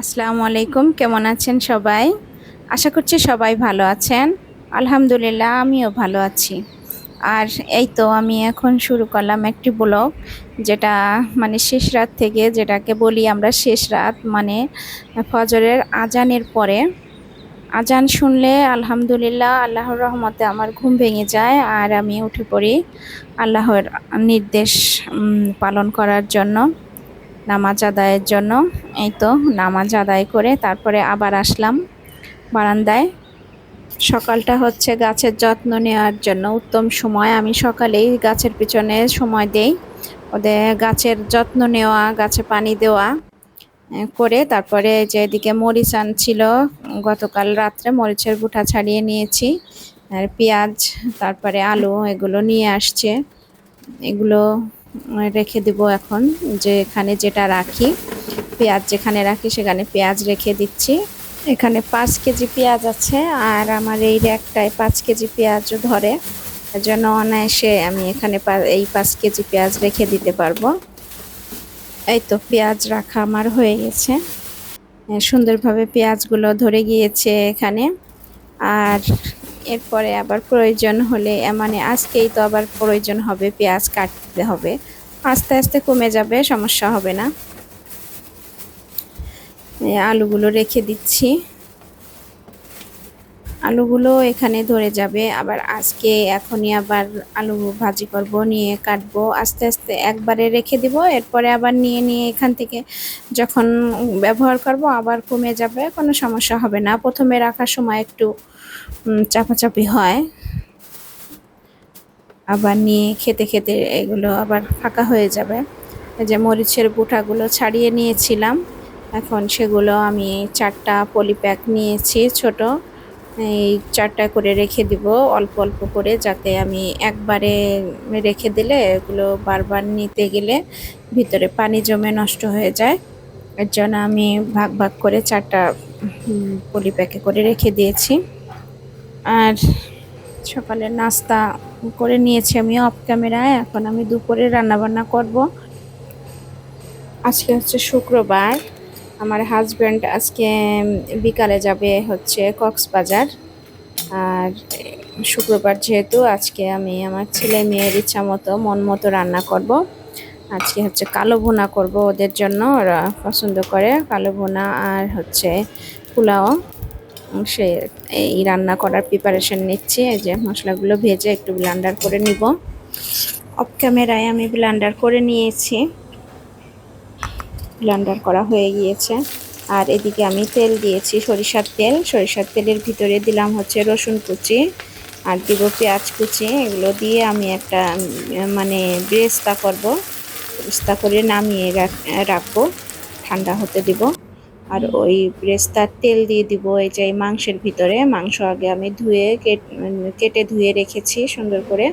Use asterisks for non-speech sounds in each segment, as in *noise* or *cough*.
আসসালামু আলাইকুম, কেমন আছেন সবাই? আশা করছি সবাই ভালো আছেন। আলহামদুলিল্লাহ, আমিও ভালো আছি। আর এই তো আমি এখন শুরু করলাম একটি ব্লগ, যেটা মানে শেষ রাত থেকে যেটাকে বলি আমরা শেষ রাত মানে ফজরের আজানের পরে। আজান শুনলে আলহামদুলিল্লাহ, আল্লাহর রহমতে আমার ঘুম ভেঙে যায় আর আমি উঠে পড়ি আল্লাহর নির্দেশ পালন করার জন্য। নামাজ আদায়ের জন্য। এই তো, নামাজ আদায় করে তারপরে আবার আসলাম বারান্দায়। সকালটা হচ্ছে গাছের যত্ন নেওয়ার জন্য। উত্তম সময়, আমি সকালেই গাছের পিছনে সময় দেই। ওদের গাছের যত্ন নেওয়া, গাছে পানি দেওয়া করে তারপরে যে এদিকে মরিচ আনছিল, গতকাল রাত্রে মরিচের গুঁটা ছাড়িয়ে নিয়েছি। আর পেঁয়াজ, তারপরে আলু, এগুলো নিয়ে আসছে। এগুলো রেখে দিব এখন, যে এখানে যেটা রাখি, পেঁয়াজ যেখানে রাখি সেখানে পেঁয়াজ রেখে দিচ্ছি। এখানে পাঁচ কেজি পেঁয়াজ আছে, আর আমার এই একটাই পাঁচ কেজি পেঁয়াজও ধরে। এজন্য অনায়াসে আমি এখানে এই পাঁচ কেজি পেঁয়াজ রেখে দিতে পারব। এই তো পেঁয়াজ রাখা আমার হয়ে গেছে। সুন্দরভাবে পেঁয়াজগুলো ধরে গিয়েছে এখানে। আর এরপরে আবার প্রয়োজন হলে মানে আজকেই তো আবার প্রয়োজন হবে, পেঁয়াজ কাটতে হবে। আস্তে আস্তে কমে যাবে, সমস্যা হবে না। আলুগুলো রেখে দিচ্ছি। আলুগুলো এখানে ধরে যাবে। আবার আজকে এখনই আবার আলু ভাজি করব, নিয়ে কাটবো। আস্তে আস্তে একবারে রেখে দিব, এরপরে আবার নিয়ে নিয়ে এখান থেকে যখন ব্যবহার করব আবার কমে যাবে, কোনো সমস্যা হবে না। প্রথমে রাখার সময় একটু চাপাচাপি হয়। আবার নিয়ে খেতে খেতে এগুলো আবার ফাঁকা হয়ে যাবে। যে মরিচের বুটাগুলো ছাড়িয়ে নিয়েছিলাম। এখন সেগুলো আমি চারটা পলিপ্যাক নিয়েছি ছোট। এই চারটা করে রেখে দিব, অল্প অল্প করে যাতে আমি একবারে রেখে দিলে এগুলো বারবার নিতে গেলে ভিতরে পানি জমে নষ্ট হয়ে যায়। এর জন্য আমি ভাগ ভাগ করে চারটা পলি প্যাকে করে রেখে দিয়েছি। আর সকালে নাস্তা করে নিয়েছি আমি অফ ক্যামেরায় এখন আমি দুপুরে রান্নাবান্না করব। আজকে হচ্ছে শুক্রবার। আমার হাজব্যান্ড আজকে বিকালে যাবে হচ্ছে কক্সবাজার। আর শুক্রবার যেহেতু, আজকে আমি আমার ছেলে মেয়ের ইচ্ছা মতো, মন মতো রান্না করব। আজকে হচ্ছে কালো ভুনা করব ওদের জন্য, ওরা পছন্দ করে কালো ভুনা আর হচ্ছে পোলাও। সে এই রান্না করার প্রিপারেশন নিচ্ছি, এই যে মশলাগুলো ভেজে একটু ব্লান্ডার করে নিব। অফ ক্যামেরায় আমি ব্লান্ডার করে নিয়েছি। ব্লান্ডার করা হয়ে গিয়েছে। আর এদিকে আমি তেল দিয়েছি, সরিষার তেল। সরিষার তেলের ভিতরে দিলাম হচ্ছে রসুন কুচি আর দিব পেঁয়াজ কুচি। এগুলো দিয়ে আমি একটা মানে ব্রেস্তা করব। ব্রেস্তা করে নামিয়ে রাখ- রাখব। ঠান্ডা হতে দিব। আর ওই ব্রেস্তার তেল দিয়ে দিব এই যে মাংসের ভিতরে। মাংস আগে আমি ধুয়ে কেটে ধুয়ে রেখেছি সুন্দর করে।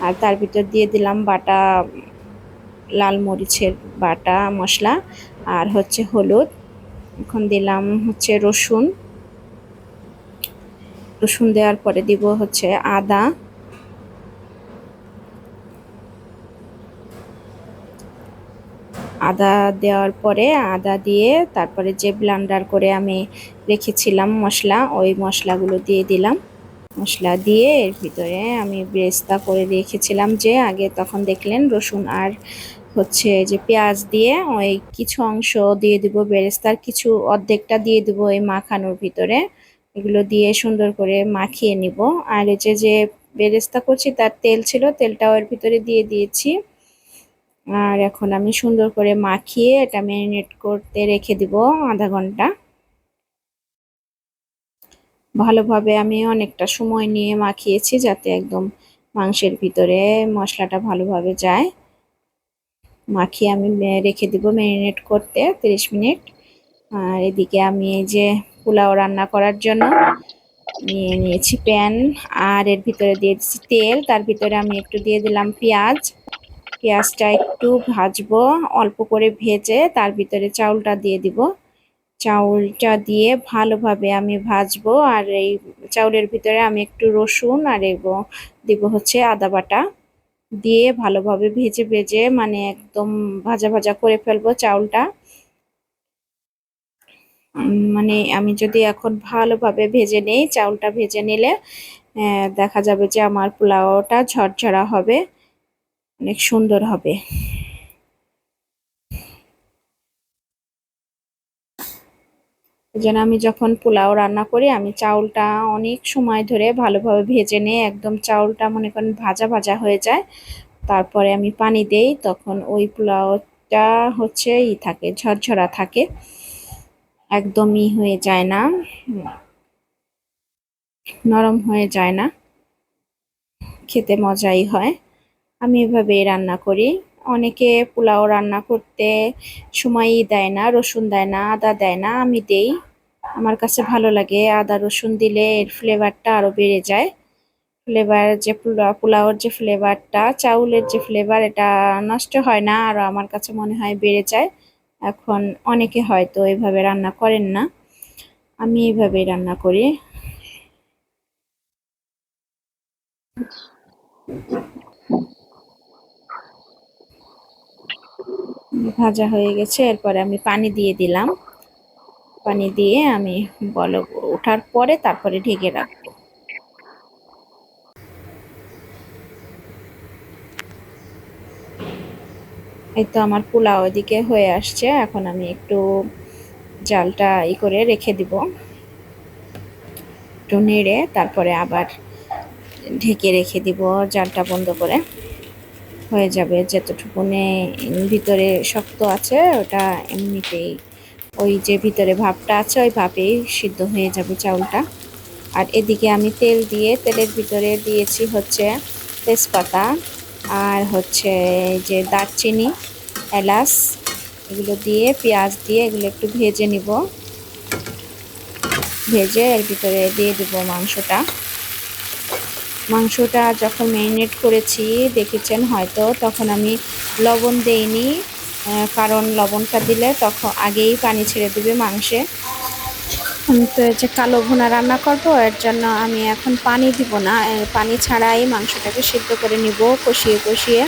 আর তার ভিতর দিয়ে দিলাম বাটা লাল মরিচের বাটা, মশলা আর হচ্ছে হলুদ। এখন দিলাম হচ্ছে রসুন। রসুন দেওয়ার পরে দিব হচ্ছে আদা। আদা দেওয়ার পরে আদা দিয়ে তারপরে যে ব্লান্ডার করে আমি রেখেছিলাম মশলা, ওই মশলাগুলো দিয়ে দিলাম। মশলা দিয়ে এর ভিতরে আমি ব্রেস্তা করে রেখেছিলাম যে আগে তখন দেখলেন রসুন আর হচ্ছে যে পেঁয়াজ দিয়ে ওই কিছু অংশ দিয়ে দিব, বেরেস্তার কিছু অর্ধেকটা দিয়ে দিব এই মাখানোর ভিতরে। এগুলো দিয়ে সুন্দর করে মাখিয়ে নিব। আর এই যে যে বেরেস্তা করছি তার তেল ছিল, তেলটাও এর ভিতরে দিয়ে দিয়েছি। আর এখন আমি সুন্দর করে মাখিয়ে এটা ম্যারিনেট করতে রেখে দিব আধা ঘণ্টা। ভালোভাবে আমি অনেকটা সময় নিয়ে মাখিয়েছি যাতে একদম মাংসের ভিতরে মশলাটা ভালোভাবে যায়। মাখিয়ে আমি রেখে দিব ম্যারিনেট করতে তিরিশ মিনিট। আর এদিকে আমি এই যে পোলাও রান্না করার জন্য নিয়ে নিয়েছি প্যান। আর এর ভিতরে দিয়ে দিচ্ছি তেল। তার ভিতরে আমি একটু দিয়ে দিলাম পেঁয়াজ। পেঁয়াজটা একটু ভাজবো, অল্প করে ভেজে তার ভিতরে চাউলটা দিয়ে দিব। চাউলটা দিয়ে ভালোভাবে আমি ভাজবো, আর এই চাউলের ভিতরে আমি একটু রসুন আর এবং দিব হচ্ছে আদা বাটা দিয়ে ভালোভাবে ভেজে ভেজে মানে একদম ভাজা ভাজা করে ফেলব চাউলটা। মানে আমি যদি এখন ভালোভাবে ভেজে নেই, চাউলটা ভেজে নিলে দেখা যাবে যে আমার পোলাওটা ঝরঝরা হবে, অনেক সুন্দর হবে। যেন আমি যখন পোলাও রান্না করি, আমি চাউলটা অনেক সময় ধরে ভালোভাবে ভেজে নিয়ে একদম চাউলটা মনে করেন ভাজা ভাজা হয়ে যায়। তারপরে আমি পানি দেই, তখন ওই পোলাওটা হচ্ছে ই থাকে, ঝরঝরা থাকে। একদমই হয়ে যায় না। নরম হয়ে যায় না। খেতে মজাই হয়। আমি এভাবেই রান্না করি। অনেকে পোলাও রান্না করতে সময়ই দেয় না, রসুন দেয় না, আদা দেয় না, আমি দেই। আমার কাছে ভালো লাগে, আদা, রসুন দিলে এর ফ্লেভারটা আরও বেড়ে যায়। ফ্লেভার যে পোলাও পোলাওর যে ফ্লেভারটা চাউলের যে ফ্লেভার এটা নষ্ট হয় না, আর আমার কাছে মনে হয় বেড়ে যায়। এখন অনেকে হয়তো এভাবে রান্না করেন না, আমি এভাবেই রান্না করি। ভাজা হয়ে গেছে, এরপরে আমি পানি দিয়ে দিলাম। পানি দিয়ে আমি বল, ওঠার পরে তারপরে ঢেকে রাখব। এই তো আমার পোলাও ওদিকে হয়ে আসছে, এখন আমি একটু জালটা ই করে রেখে দিব। একটু নেড়ে তারপরে আবার ঢেকে রেখে দিব, জালটা বন্ধ করে। হয়ে যাবে যতটুকুনে ভিতরে শক্ত আছে, ওটা এমনিতেই ওই যে ভিতরে ভাপটা আছে, ওই ভাপেই সিদ্ধ হয়ে যাবে চাউলটা। আর এদিকে আমি তেল দিয়ে, তেলের ভিতরে দিয়েছি হচ্ছে তেজপাতা আর হচ্ছে যে দারচিনি, এলাচ, এগুলো দিয়ে, পেঁয়াজ দিয়ে এগুলো একটু ভেজে নিব। ভেজে এর ভিতরে দিয়ে দেবো মাংসটা। মাংসটা যখন ম্যারিনেট করেছি, দেখেছেন হয়তো, তখন আমি লবণ দেইনি কারণ লবণটা দিলে তখন আগেই পানি ছেড়ে দেবে মাংসে। তো যে কালো ভুনা রান্না করব, এর জন্য আমি এখন পানি দিব না। পানি ছাড়াই মাংসটাকে সিদ্ধ করে নিব কষিয়ে কষিয়ে।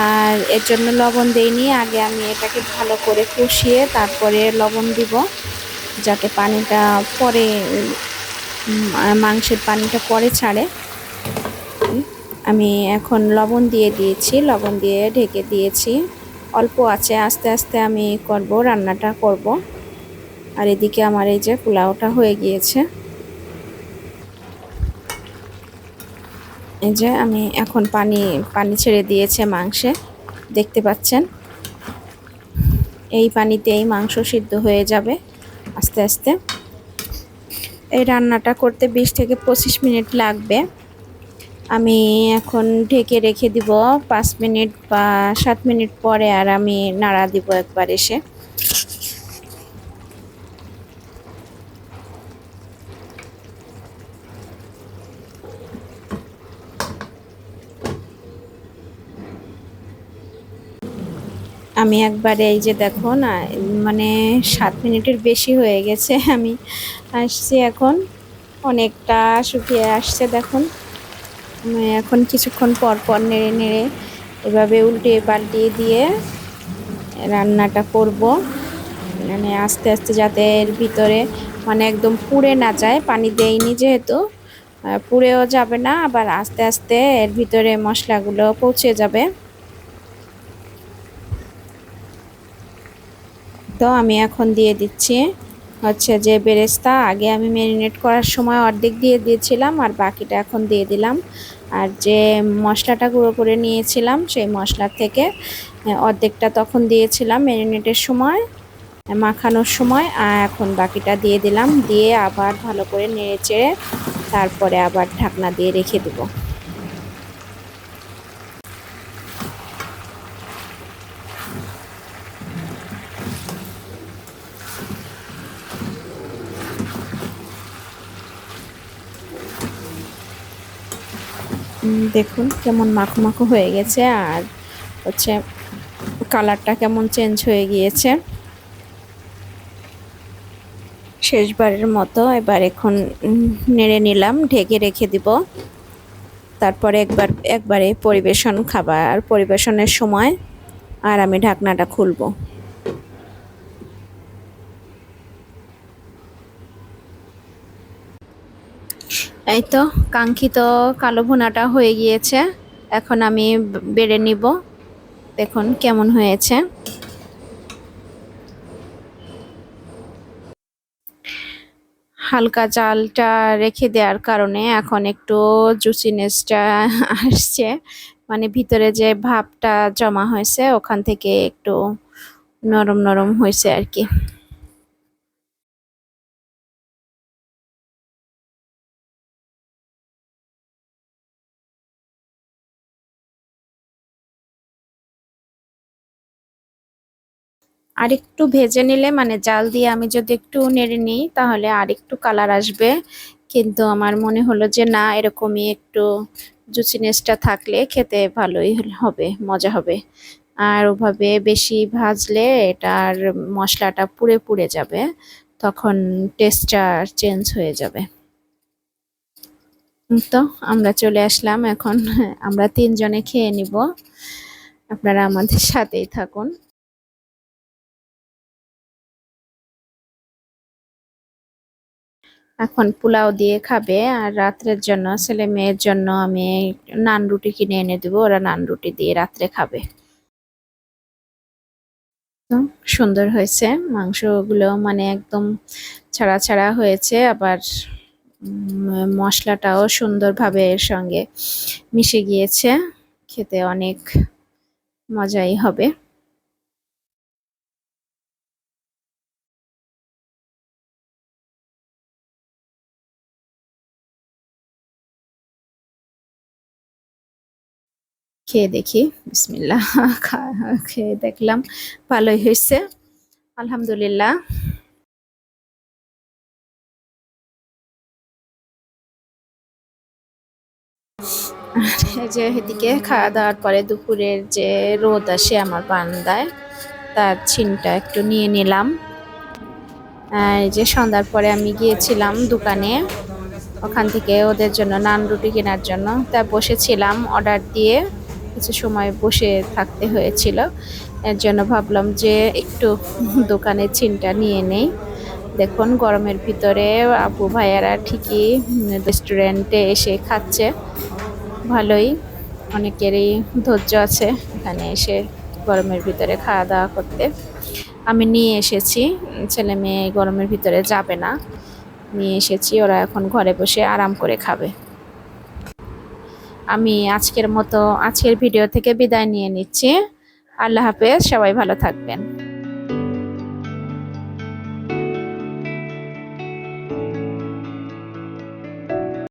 আর এর জন্য লবণ দেইনি, আগে আমি এটাকে ভালো করে কষিয়ে তারপরে লবণ দিব, যাতে পানিটা পরে মাংসের পানিটা পরে ছাড়ে। আমি এখন লবণ দিয়ে দিয়েছি, লবণ দিয়ে ঢেকে দিয়েছি। অল্প আছে, আস্তে আস্তে আমি করব, রান্নাটা করব। আর এদিকে আমার এই যে পোলাওটা হয়ে গিয়েছে। এই যে আমি এখন পানি পানি ছেড়ে দিয়েছে মাংসে, দেখতে পাচ্ছেন? এই পানিতেই মাংস সিদ্ধ হয়ে যাবে আস্তে আস্তে। এই রান্নাটা করতে বিশ থেকে পঁচিশ মিনিট লাগবে। আমি এখন ঢেকে রেখে দিব পাঁচ মিনিট বা সাত মিনিট পরে আর আমি নাড়া দিব একবার এসে। আমি একবারে এই যে দেখো না মানে সাত মিনিটের বেশি হয়ে গেছে, আমি আসছি এখন। অনেকটা শুকিয়ে আসছে দেখুন। এখন কিছুক্ষণ পর পর নেড়ে নেড়ে এভাবে উল্টে পাল্টিয়ে দিয়ে রান্নাটা করব। মানে আস্তে আস্তে যাতে এর ভিতরে মানে একদম পুড়ে না যায়, পানি দেয়নি যেহেতু। পুড়েও যাবে না, আবার আস্তে আস্তে এর ভিতরে মশলাগুলো পৌঁছে যাবে। তো আমি এখন দিয়ে দিচ্ছি। হচ্ছে যে বেরেস্তা, আগে আমি ম্যারিনেট করার সময় অর্ধেক দিয়ে দিয়েছিলাম আর বাকিটা এখন দিয়ে দিলাম। আর যে মশলাটা গুঁড়ো করে নিয়েছিলাম, সেই মশলার থেকে অর্ধেকটা তখন দিয়েছিলাম ম্যারিনেটের সময়, মাখানোর সময়, আর এখন বাকিটা দিয়ে দিলাম। দিয়ে আবার ভালো করে নেড়ে চেড়ে তারপরে আবার ঢাকনা দিয়ে রেখে দেবো। দেখুন কেমন মাখো মাখো হয়ে গেছে আর হচ্ছে কালারটা কেমন চেঞ্জ হয়ে গিয়েছে। শেষবারের মতো এবার এখন নেড়ে নিলাম, ঢেকে রেখে দিব। তারপরে একবার, একবারে পরিবেশন খাবার, পরিবেশনের সময় আর আমি ঢাকনাটা খুলবো। এই তো, কাঙ্ক্ষিত কালো ভুনাটা হয়ে গিয়েছে। এখন আমি বেড়ে নিব। দেখুন কেমন হয়েছে। হালকা চালটা রেখে দেওয়ার কারণে এখন একটু জুসিনেসটা আসছে। মানে ভিতরে যে ভাবটা জমা হয়েছে, ওখান থেকে একটু নরম নরম হয়েছে আর কি। আরেকটু ভেজে নিলে মানে জাল দিয়ে আমি যদি একটু নেড়ে নিই, তাহলে আরেকটু কালার আসবে। কিন্তু আমার মনে হলো যে না, এরকমই একটু জুসিনেসটা থাকলে খেতে ভালোই হবে, মজা হবে। আর ওভাবে বেশি ভাজলে এটার মশলাটা পুড়ে পুড়ে যাবে, তখন টেস্টটা চেঞ্জ হয়ে যাবে। তো আমরা চলে আসলাম এখন, আমরা তিনজনে খেয়ে নিব। আপনারা আমাদের সাথেই থাকুন। এখন পোলাও দিয়ে খাবে আর রাত্রের জন্য ছেলে মেয়ের জন্য আমি নান রুটি কিনে এনে দেবো, ওরা নান রুটি দিয়ে রাত্রে খাবে। সুন্দর হয়েছে, মাংসগুলো মানে একদম ছাড়া ছাড়া হয়েছে, আবার মশলাটাও সুন্দরভাবে এর সঙ্গে মিশে গিয়েছে, খেতে অনেক মজাই হবে। খেয়ে দেখি বিসমিল্লা *laughs* খেয়ে দেখলাম, ভালোই হয়েছে, আলহামদুলিল্লাহ। যে এদিকে খাওয়া দাওয়ার পরে দুপুরের যে রোদ আসে আমার বান্দায় তার ছিনটা একটু নিয়ে নিলাম। যে সন্ধ্যার পরে আমি গিয়েছিলাম দোকানে, ওখান থেকে ওদের জন্য নান রুটি কেনার জন্য, তা বসেছিলাম অর্ডার দিয়ে। কিছু সময় বসে থাকতে হয়েছিল। এর জন্য ভাবলাম যে একটু দোকানের চিনটা নিয়ে নেই। দেখুন, গরমের ভিতরে আপু ভাইয়ারা ঠিকই রেস্টুরেন্টে এসে খাচ্ছে। ভালোই, অনেকেরই ধৈর্য আছে এখানে এসে গরমের ভিতরে খাওয়া দাওয়া করতে। আমি নিয়ে এসেছি, ছেলে মেয়ে গরমের ভিতরে যাবে না। নিয়ে এসেছি, ওরা এখন ঘরে বসে আরাম করে খাবে। আমি আজকের মতো আজকের ভিডিও থেকে বিদায় নিয়ে নিচ্ছি। আল্লাহ হাফেজ সবাই ভালো থাকবেন।